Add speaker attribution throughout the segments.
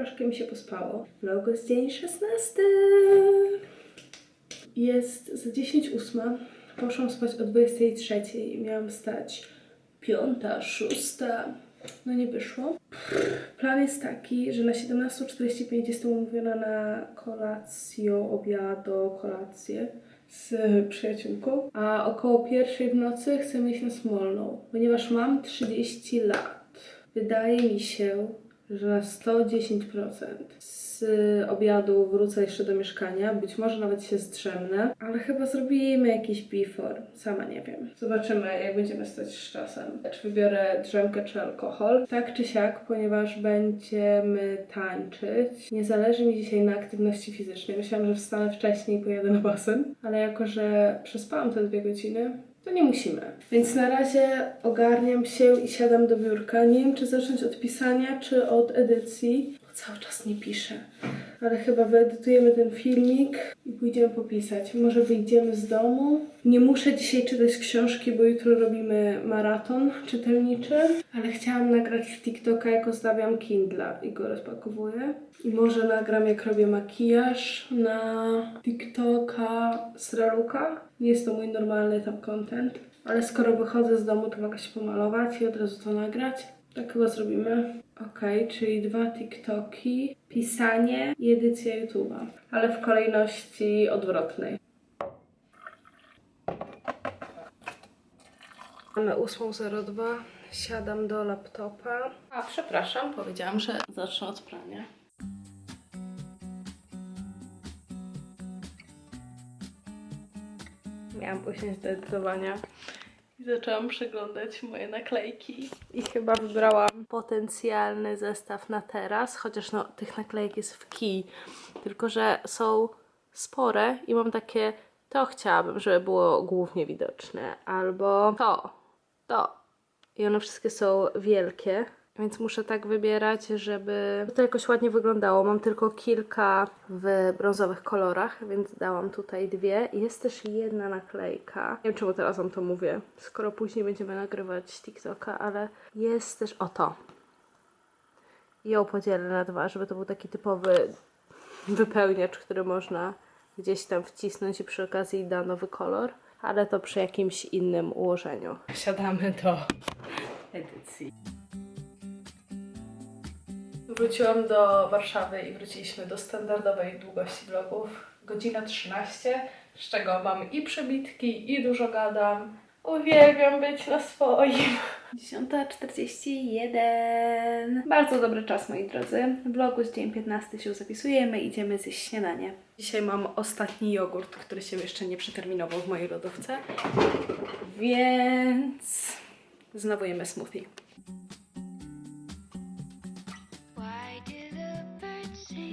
Speaker 1: Troszkę mi się pospało. Vlog jest dzień 16. Jest za 10 ósma. Poszłam spać o 23. Miałam stać piąta, szósta. No nie wyszło. Plan jest taki, że na 17.45 jestem umówiona na kolację, obiado, kolację z przyjaciółką, a około pierwszej w nocy chcę iść na Smolną, ponieważ mam 30 lat. Wydaje mi się, że na 110% z obiadu wrócę jeszcze do mieszkania. Być może nawet się zdrzemnę, ale chyba zrobimy jakiś before. Sama nie wiem. Zobaczymy, jak będziemy stać z czasem. Czy wybiorę drzemkę, czy alkohol. Tak czy siak, ponieważ będziemy tańczyć. Nie zależy mi dzisiaj na aktywności fizycznej. Myślałam, że wstanę wcześniej i pojadę na basen, ale jako, że przespałam te dwie godziny, to nie musimy. Więc na razie ogarniam się i siadam do biurka. Nie wiem, czy zacząć od pisania, czy od edycji. Bo cały czas nie piszę. Ale chyba wyedytujemy ten filmik i pójdziemy popisać. Może wyjdziemy z domu. Nie muszę dzisiaj czytać książki, bo jutro robimy maraton czytelniczy. Ale chciałam nagrać TikToka, jak ozdabiam Kindla i go rozpakowuję. I może nagram, jak robię makijaż na TikToka z Raluka. Nie jest to mój normalny tam content. Ale skoro wychodzę z domu, to mogę się pomalować i od razu to nagrać. Tak chyba zrobimy. Okej, czyli dwa TikToki, pisanie i edycja YouTube'a. Ale w kolejności odwrotnej. Mamy 8.02, siadam do laptopa. A, przepraszam, powiedziałam, że zacznę od prania. Miałam do edytowania i zaczęłam przeglądać moje naklejki. I chyba wybrałam potencjalny zestaw na teraz, chociaż no tych naklejek jest w kij, tylko że są spore i mam takie, to chciałabym, żeby było głównie widoczne, albo to, to. I one wszystkie są wielkie, więc muszę tak wybierać, żeby to jakoś ładnie wyglądało. Mam tylko kilka w brązowych kolorach, więc dałam tutaj dwie. Jest też jedna naklejka. Nie wiem, czemu teraz wam to mówię, skoro później będziemy nagrywać TikToka, ale jest też o to. Ją podzielę na dwa, żeby to był taki typowy wypełniacz, który można gdzieś tam wcisnąć i przy okazji da nowy kolor, ale to przy jakimś innym ułożeniu. Siadamy do edycji. Wróciłam do Warszawy i wróciliśmy do standardowej długości vlogów. Godzina 13, z czego mam i przebitki, i dużo gadam. Uwielbiam być na swoim. 10.41. Bardzo dobry czas, moi drodzy. Vlogu z dzień 15 się zapisujemy, idziemy zjeść śniadanie. Dzisiaj mam ostatni jogurt, który się jeszcze nie przeterminował w mojej lodówce. Więc znowu jemy smoothie.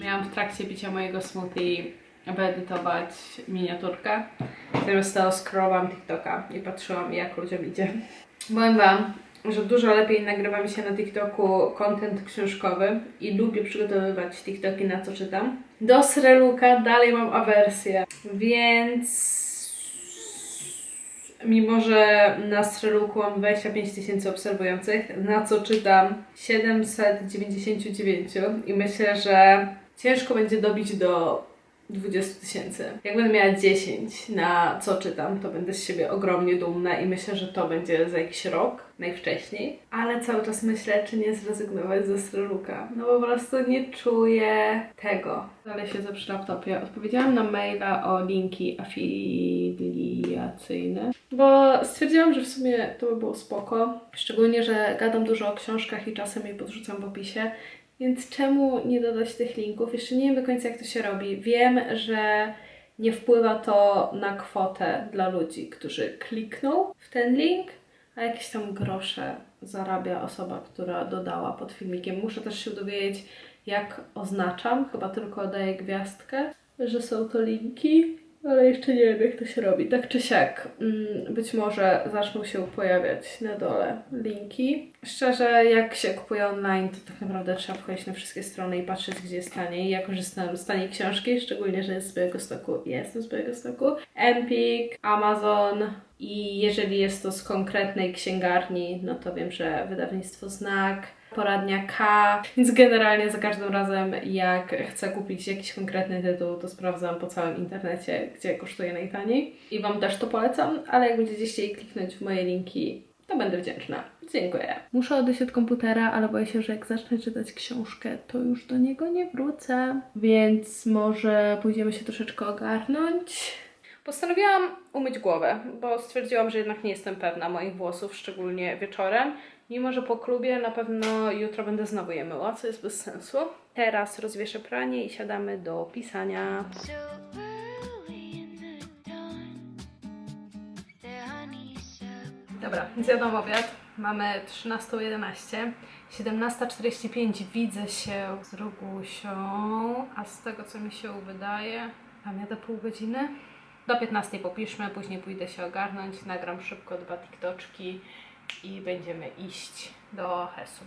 Speaker 1: Miałam w trakcie picia mojego smoothie wyedytować miniaturkę. Zamiast tego scrollowałam TikToka i patrzyłam jak ludziom idzie. Powiem Wam, że dużo lepiej nagrywa mi się na TikToku content książkowy i lubię przygotowywać TikToki na co czytam. Do Sreluka dalej mam awersję, więc mimo że na Sreluku mam 25 tysięcy obserwujących, na co czytam 799 i myślę, że ciężko będzie dobić do 20 tysięcy. Jak będę miała 10 na co czytam, to będę z siebie ogromnie dumna i myślę, że to będzie za jakiś rok, najwcześniej. Ale cały czas myślę, czy nie zrezygnować ze Sreluka. No po prostu nie czuję tego. Dalej siedzę przy laptopie. Odpowiedziałam na maila o linki afiliacyjne, bo stwierdziłam, że w sumie to by było spoko. Szczególnie, że gadam dużo o książkach i czasem je podrzucam w opisie. Więc czemu nie dodać tych linków? Jeszcze nie wiem do końca, jak to się robi. Wiem, że nie wpływa to na kwotę dla ludzi, którzy klikną w ten link, a jakieś tam grosze zarabia osoba, która dodała pod filmikiem. Muszę też się dowiedzieć, jak oznaczam, chyba tylko daję gwiazdkę, że są to linki, ale jeszcze nie wiem, jak to się robi. Tak czy siak, mm, być może zaczną się pojawiać na dole linki. Szczerze, jak się kupuje online, to tak naprawdę trzeba wchodzić na wszystkie strony i patrzeć, gdzie jest taniej. Ja korzystam z taniej książki, szczególnie, że jest z Białego Stoku. Jestem z Białego Stoku. Empik, Amazon i jeżeli jest to z konkretnej księgarni, no to wiem, że wydawnictwo Znak. Poradnia K, więc generalnie za każdym razem jak chcę kupić jakiś konkretny tytuł, to sprawdzam po całym internecie, gdzie kosztuje najtaniej i Wam też to polecam, ale jak będziecie chcieli kliknąć w moje linki, to będę wdzięczna. Dziękuję. Muszę odejść od komputera, ale boję się, że jak zacznę czytać książkę, to już do niego nie wrócę, więc może pójdziemy się troszeczkę ogarnąć. Postanowiłam umyć głowę, bo stwierdziłam, że jednak nie jestem pewna moich włosów, szczególnie wieczorem. Mimo, że po klubie na pewno jutro będę znowu je myła, co jest bez sensu. Teraz rozwieszę pranie i siadamy do pisania. Dobra, zjadłam obiad. Mamy 13.11. 17.45 widzę się z Rogusią, a z tego co mi się wydaje, mam jadę pół godziny. Do 15 popiszmy, później pójdę się ogarnąć, nagram szybko dwa TikToczki i będziemy iść do Hesu.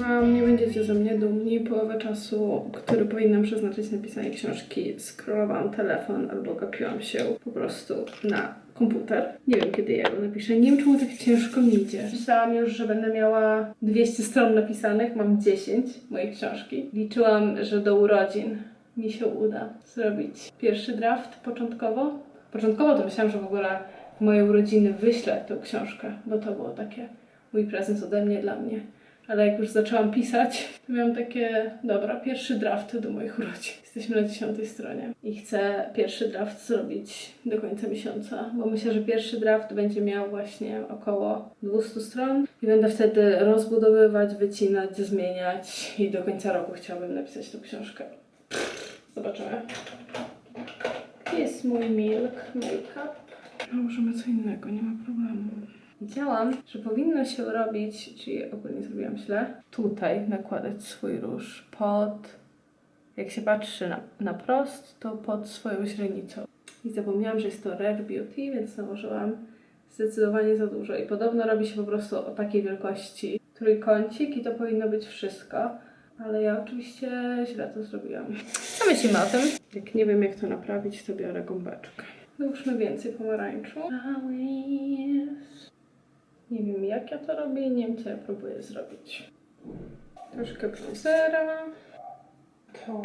Speaker 1: Wam, nie będziecie ze mnie dumni. Połowę czasu, który powinnam przeznaczyć na pisanie książki, scrollowałam telefon albo gapiłam się po prostu na komputer. Nie wiem, kiedy ja go napiszę. Nie wiem, czemu tak ciężko mi idzie. Myślałam już, że będę miała 200 stron napisanych. Mam 10 mojej książki. Liczyłam, że do urodzin mi się uda zrobić pierwszy draft początkowo. Początkowo to myślałam, że w ogóle w moje urodziny wyślę tę książkę, bo to było takie mój prezent ode mnie dla mnie. Ale jak już zaczęłam pisać, to miałam takie, dobra, pierwszy draft do moich urodzin. Jesteśmy na dziesiątej stronie i chcę pierwszy draft zrobić do końca miesiąca, bo myślę, że pierwszy draft będzie miał właśnie około 200 stron i będę wtedy rozbudowywać, wycinać, zmieniać i do końca roku chciałabym napisać tą książkę. Zobaczymy. Jest mój milk makeup? Możemy co innego, nie ma problemu. Widziałam, że powinno się robić, czyli ogólnie zrobiłam źle, tutaj nakładać swój róż pod, jak się patrzy na, na prost, to pod swoją źrenicą. I zapomniałam, że jest to Rare Beauty, więc nałożyłam zdecydowanie za dużo. I podobno robi się po prostu o takiej wielkości trójkącik i to powinno być wszystko. Ale ja oczywiście źle to zrobiłam. Co myślimy o tym? Jak nie wiem, jak to naprawić, to biorę gąbeczkę. Dołóżmy więcej pomarańczu. Flowers. Nie wiem jak ja to robię, nie wiem co ja próbuję zrobić. Troszkę bronzera. To.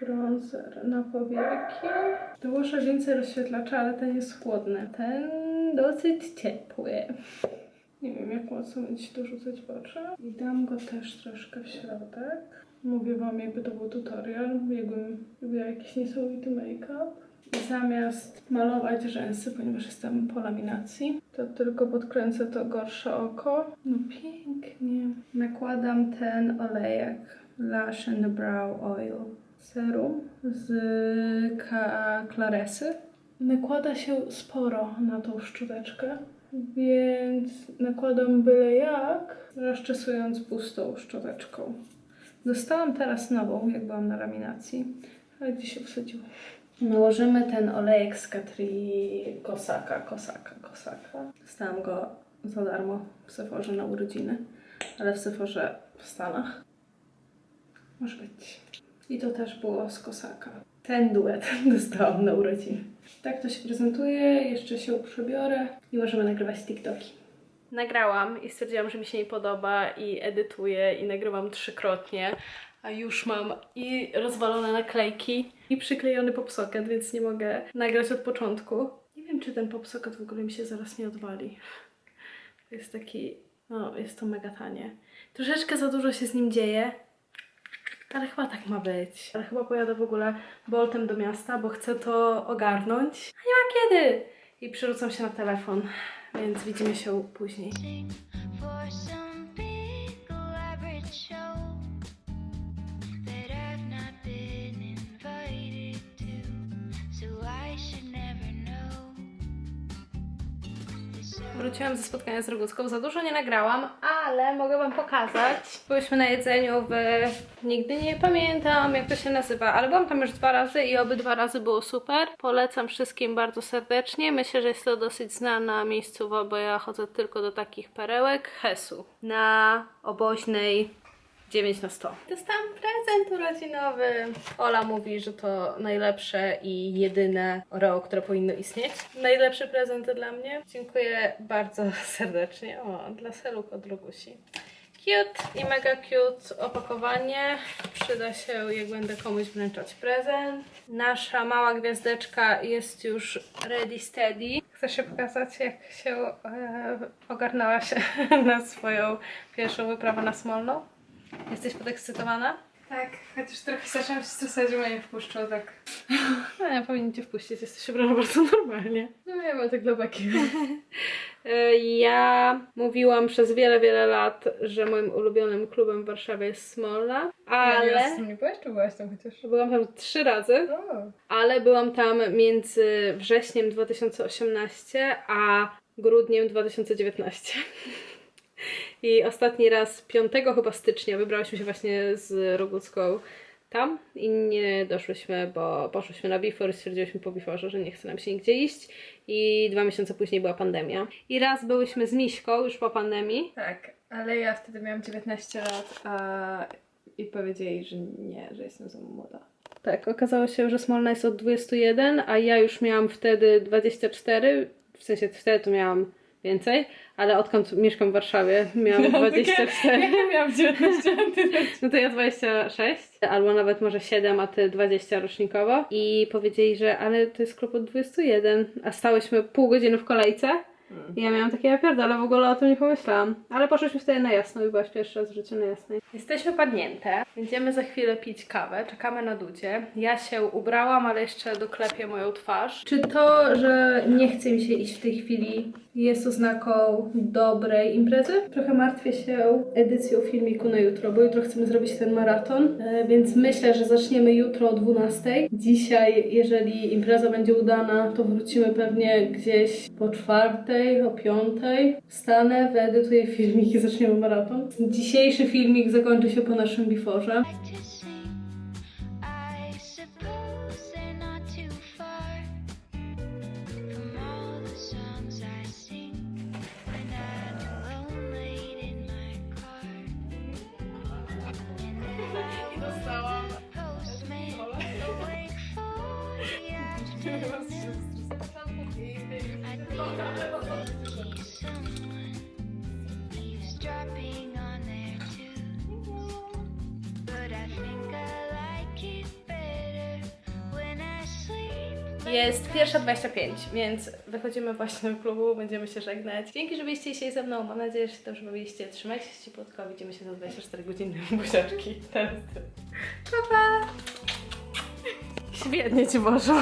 Speaker 1: Bronzer na powieki. Dołożę więcej rozświetlacza, ale ten jest chłodny. Ten dosyć ciepły. Nie wiem jak mocno będzie się to rzucać w oczy. I dam go też troszkę w środek. Mówię wam jakby to był tutorial, jakbym robiła jakiś niesamowity make-up. I zamiast malować rzęsy, ponieważ jestem po laminacji, to tylko podkręcę to gorsze oko. No pięknie. Nakładam ten olejek Lash and Brow Oil Serum z K- Claresy. Nakłada się sporo na tą szczoteczkę, więc nakładam byle jak, rozczesując pustą szczoteczką. Dostałam teraz nową, jak byłam na laminacji, ale gdzieś się wsadziło. Nałożymy ten olejek z Katri Kosaka, Kosaka, Kosaka. Dostałam go za darmo w Sephorze na urodziny, ale w Sephorze w Stanach. Może być. I to też było z Kosaka. Ten duet dostałam na urodziny. Tak to się prezentuje, jeszcze się przebiorę i możemy nagrywać TikToki. Nagrałam i stwierdziłam, że mi się nie podoba i edytuję i nagrywam trzykrotnie, a już mam i rozwalone naklejki i przyklejony popsocket, więc nie mogę nagrać od początku. Nie wiem, czy ten popsocket w ogóle mi się zaraz nie odwali. To jest taki, no jest to mega tanie. Troszeczkę za dużo się z nim dzieje, ale chyba tak ma być. Ale chyba pojadę w ogóle boltem do miasta, bo chcę to ogarnąć. A nie ma kiedy! I przerzucam się na telefon, więc widzimy się później. Wróciłam ze spotkania z Rogucką, za dużo nie nagrałam, ale mogę Wam pokazać. Byłyśmy na jedzeniu w... Nigdy nie pamiętam jak to się nazywa, ale byłam tam już dwa razy i obydwa razy było super. Polecam wszystkim bardzo serdecznie. Myślę, że jest to dosyć znana miejscowa, bo ja chodzę tylko do takich perełek. Hesu. Na oboźnej 9 na 100. Dostałam prezent urodzinowy. Ola mówi, że to najlepsze i jedyne Oreo, które powinno istnieć. Najlepszy prezent dla mnie. Dziękuję bardzo serdecznie. O, dla Seluk od Lugusi. Cute i mega cute opakowanie. Przyda się, jak będę komuś wręczać prezent. Nasza mała gwiazdeczka jest już ready steady. Chcę się pokazać, jak się e, ogarnęła się na swoją pierwszą wyprawę na Smolno. Jesteś podekscytowana?
Speaker 2: Tak, chociaż trochę zaczęłam się stresować, że mnie nie wpuszczą, tak.
Speaker 1: No, ja powinien cię wpuścić, jesteś ubrana bardzo normalnie.
Speaker 2: No wiem, ale tak dla beki.
Speaker 1: E, Ja mówiłam przez wiele, wiele lat, że moim ulubionym klubem w Warszawie jest Smolna,
Speaker 2: Ale...
Speaker 1: ale
Speaker 2: Ale... nie byłaś, czy byłaś tam chociaż?
Speaker 1: byłam tam trzy razy.
Speaker 2: O,
Speaker 1: ale byłam tam między wrześniem 2018 a grudniem 2019. I ostatni raz 5 chyba stycznia wybrałyśmy się właśnie z Rogucką tam i nie doszłyśmy, bo poszłyśmy na Before i stwierdziłyśmy po Beforze, że nie chce nam się nigdzie iść i dwa miesiące później była pandemia. I raz byłyśmy z Miśką już po pandemii.
Speaker 2: tak, ale ja wtedy miałam 19 lat, a... i powiedzieli, że nie, że jestem za młoda.
Speaker 1: Tak, okazało się, że Smolna jest od 21, a ja już miałam wtedy 24, w sensie wtedy to miałam więcej, ale odkąd mieszkam w Warszawie, miałam 24.
Speaker 2: Ja miałam 19 lat.
Speaker 1: No to ja 26, albo nawet może 7, a ty 20 rocznikowo. I powiedzieli, że ale to jest klub od 21, a stałyśmy pół godziny w kolejce. I ja miałam takie, ja pierdolę, w ogóle o tym nie pomyślałam. Ale poszłyśmy wtedy na jasno i byłaś pierwszy raz w życiu na jasnej. Jesteśmy padnięte. Będziemy za chwilę pić kawę. Czekamy na Dudzie. Ja się ubrałam, ale jeszcze doklepię moją twarz. Czy to, że nie chce mi się iść w tej chwili jest oznaką dobrej imprezy? Trochę martwię się edycją filmiku na jutro, bo jutro chcemy zrobić ten maraton, e, więc myślę, że zaczniemy jutro o 12. Dzisiaj, jeżeli impreza będzie udana, to wrócimy pewnie gdzieś po czwartej, o piątej. Wstanę, wyedytuję filmik i zaczniemy maraton. Dzisiejszy filmik zakończy się po naszym biforze.
Speaker 3: like
Speaker 1: Jest pierwsza 25, więc wychodzimy właśnie do klubu, będziemy się żegnać. Dzięki, że byliście dzisiaj ze mną. Mam nadzieję, że się dobrze bawiliście. Trzymajcie się ciepłotko. Widzimy się za 24 godziny. Buziaczki. Pa, pa! Świetnie Ci poszło.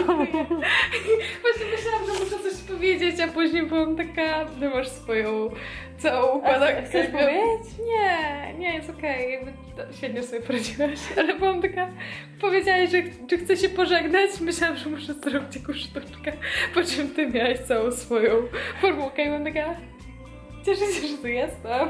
Speaker 2: Właśnie myślałam, że muszę coś powiedzieć, a później byłam taka, ty masz swoją całą układankę.
Speaker 1: chcesz powiedzieć?
Speaker 2: Nie, nie, jest okej, to świetnie sobie poradziłaś, ale byłam taka, powiedziałaś, że, że chcę się pożegnać, myślałam, że muszę zrobić jakąś sztuczkę, po czym ty miałaś całą swoją formułkę i byłam taka, cieszę się, że tu jestem.